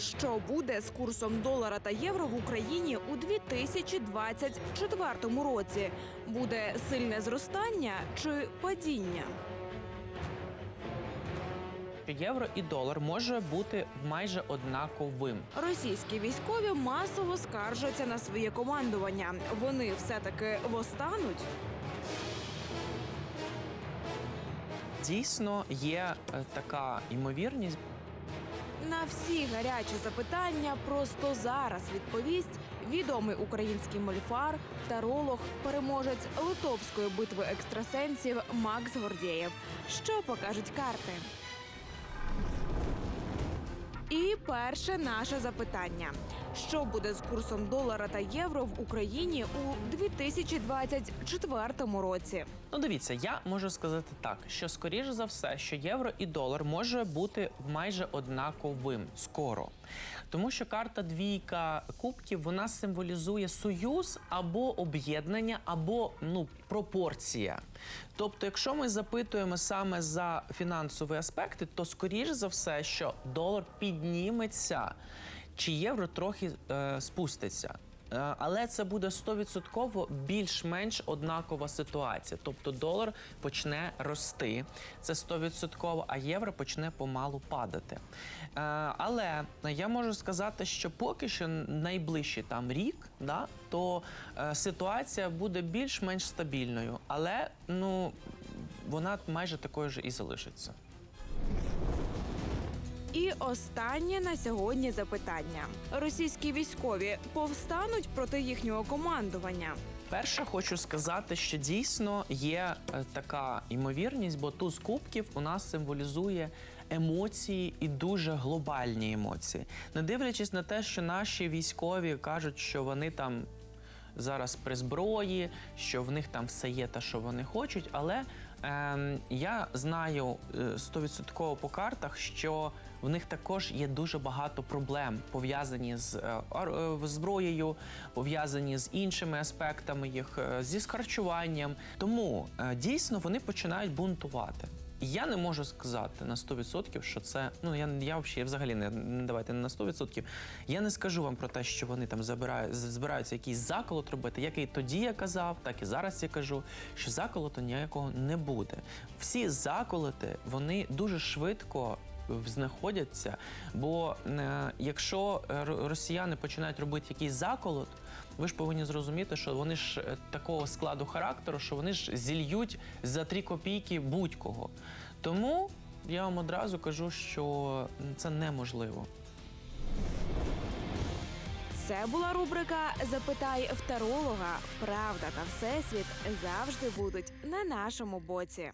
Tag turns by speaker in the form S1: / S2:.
S1: Що буде з курсом долара та євро в Україні у 2024 році? Буде сильне зростання чи падіння?
S2: Євро і долар може бути майже однаковим.
S1: Російські військові масово скаржаться на своє командування. Вони все-таки востануть.
S2: Дійсно, є е, така ймовірність.
S1: На всі гарячі запитання просто зараз відповість відомий український мольфар, таролог, переможець литовської битви екстрасенсів Макс Гордєєв. Що покажуть карти? І перше наше запитання: що буде з курсом долара та євро в Україні у 2024 році?
S2: Ну, дивіться, я можу сказати так, що скоріше за все, що євро і долар може бути майже однаковим скоро. Тому що карта двійка кубків вона символізує союз або об'єднання, або ну пропорція. Тобто, якщо ми запитуємо саме за фінансові аспекти, то скоріше за все, що долар підніметься, чи євро трохи е, спуститься. Е, Але це буде 100% більш-менш однакова ситуація. Тобто долар почне рости, це 100%, а євро почне помалу падати. Е, Але я можу сказати, що поки що найближчий там рік, да, то е, ситуація буде більш-менш стабільною, але ну вона майже такою ж і залишиться.
S1: І останнє на сьогодні запитання: російські військові повстануть проти їхнього командування.
S2: Перше, хочу сказати, що дійсно є е, така ймовірність, бо туз кубків у нас символізує емоції і дуже глобальні емоції. Не дивлячись на те, що наші військові кажуть, що вони там. Зараз при зброї, що в них там все є те, що вони хочуть. Але ем, я знаю е, стовідсотково по картах, що в них також є дуже багато проблем пов'язані з е, е, зброєю, пов'язані з іншими аспектами їх, зі харчуванням. Тому дійсно вони починають бунтувати. Я не можу сказати на 100%, що це. Ну я, я взагалі взагалі не, давайте не на 100%. Я не скажу вам про те, що вони там забирають, збираються якийсь заколот робити. Як і тоді я казав, так і зараз я кажу, що заколоту ніякого не буде. Всі заколоти вони дуже швидко знаходяться. Бо е, якщо е, росіяни починають робити якийсь заколот, ви ж повинні зрозуміти, що вони ж е, такого складу характеру, що вони ж зільють за три копійки будь-кого. Тому я вам одразу кажу, що це неможливо.
S1: Це була рубрика Запитай в таролога. Правда та всесвіт завжди будуть на нашому боці.